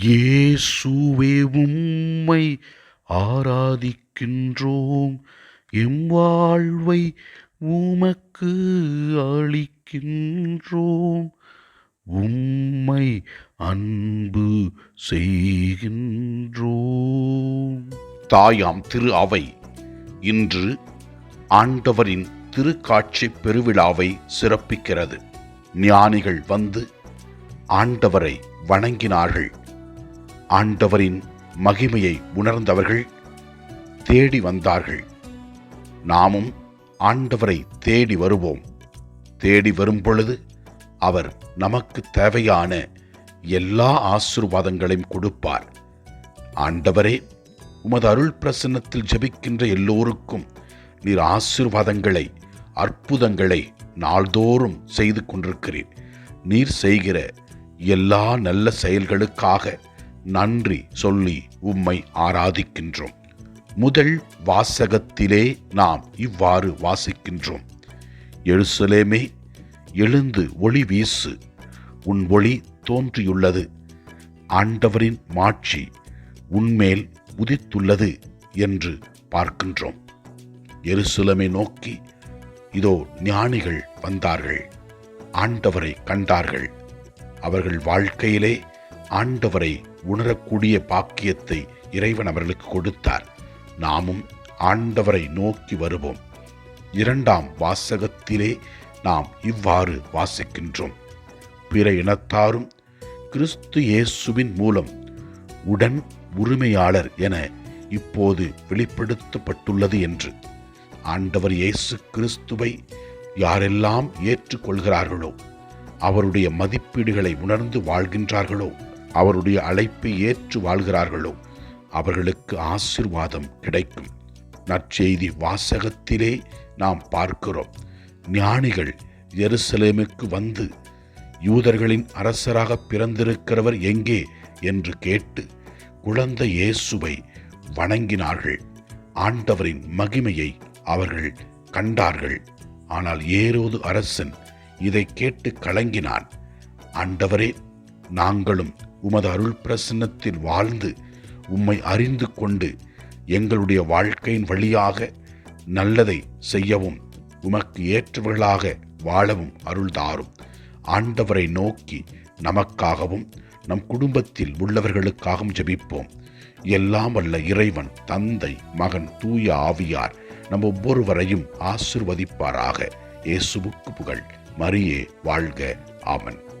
இயேசுவே உம்மை ஆராதிக்கின்றோம். எம் வாழ்வை உமக்கு அளிக்கின்றோம். உம்மை அன்பு செய்கின்றோம். தாயாம் திரு அவை. இன்று ஆண்டவரின் திருக்காட்சி பெருவிழாவை சிறப்பிக்கிறது. ஞானிகள் வந்து ஆண்டவரை வணங்கினார்கள். ஆண்டவரின் மகிமையை உணர்ந்தவர்கள் தேடி வந்தார்கள். நாமும் ஆண்டவரை தேடி வருவோம். தேடி வரும் பொழுது அவர் நமக்கு தேவையான எல்லா ஆசிர்வாதங்களையும் கொடுப்பார். ஆண்டவரே உமது அருள் பிரசன்னத்தில் ஜபிக்கின்ற எல்லோருக்கும் நீர் ஆசிர்வாதங்களை அற்புதங்களை நாள்தோறும் செய்து கொண்டிருக்கிறீர். நீர் செய்கிற எல்லா நல்ல செயல்களுக்காக நன்றி சொல்லி உம்மை ஆராதிக்கின்றோம். முதல் வாசகத்திலே நாம் இவ்வாறு வாசிக்கின்றோம். எருசலேமே எழுந்து ஒளி வீசு உன் ஒளி தோன்றியுள்ளது. ஆண்டவரின் மாட்சி உன்மேல் உதித்துள்ளது என்று பார்க்கின்றோம். எருசலமை நோக்கி இதோ ஞானிகள் வந்தார்கள் ஆண்டவரை கண்டார்கள். அவர்கள் வாழ்க்கையிலே ஆண்டவரை உணரக்கூடிய பாக்கியத்தை இறைவன் அவர்களுக்கு கொடுத்தார். நாமும் ஆண்டவரை நோக்கி வருவோம். இரண்டாம் வாசகத்திலே நாம் இவ்வாறு வாசிக்கின்றோம். பிற இனத்தாரும் கிறிஸ்து இயேசுவின் மூலம் உடன் உரிமையாளர் என இப்போது வெளிப்படுத்தப்பட்டுள்ளது என்று. ஆண்டவர் இயேசு கிறிஸ்துவை யாரெல்லாம் ஏற்றுக்கொள்கிறார்களோ அவருடைய மதிப்பீடுகளை உணர்ந்து வாழ்கின்றார்களோ அவருடைய அழைப்பை ஏற்று வாழ்கிறார்களோ அவர்களுக்கு ஆசிர்வாதம் கிடைக்கும். நற்செய்தி வாசகத்திலே நாம் பார்க்கிறோம். ஞானிகள் எருசலேமுக்கு வந்து யூதர்களின் அரசராக பிறந்திருக்கிறவர் எங்கே என்று கேட்டு குழந்தை இயேசுவை வணங்கினார்கள். ஆண்டவரின் மகிமையை அவர்கள் கண்டார்கள். ஆனால் ஏரோது அரசன் இதை கேட்டு கலங்கினான். ஆண்டவரே நாங்களும் உமது அருள் பிரசன்னத்தில் வாழ்ந்து உம்மை அறிந்து கொண்டு எங்களுடைய வாழ்க்கையின் வழியாக நல்லதை செய்யவும் உமக்கு ஏற்றவர்களாக வாழவும் அருள் தாரும். ஆண்டவரை நோக்கி நமக்காகவும் நம் குடும்பத்தில் உள்ளவர்களுக்காகவும் ஜெபிப்போம். எல்லாம் வல்ல இறைவன் தந்தை மகன் தூய ஆவியார் நம் ஒவ்வொருவரையும் ஆசிர்வதிப்பாராக. இயேசுவுக்கு புகழ். மரியே வாழ்க. ஆமன்.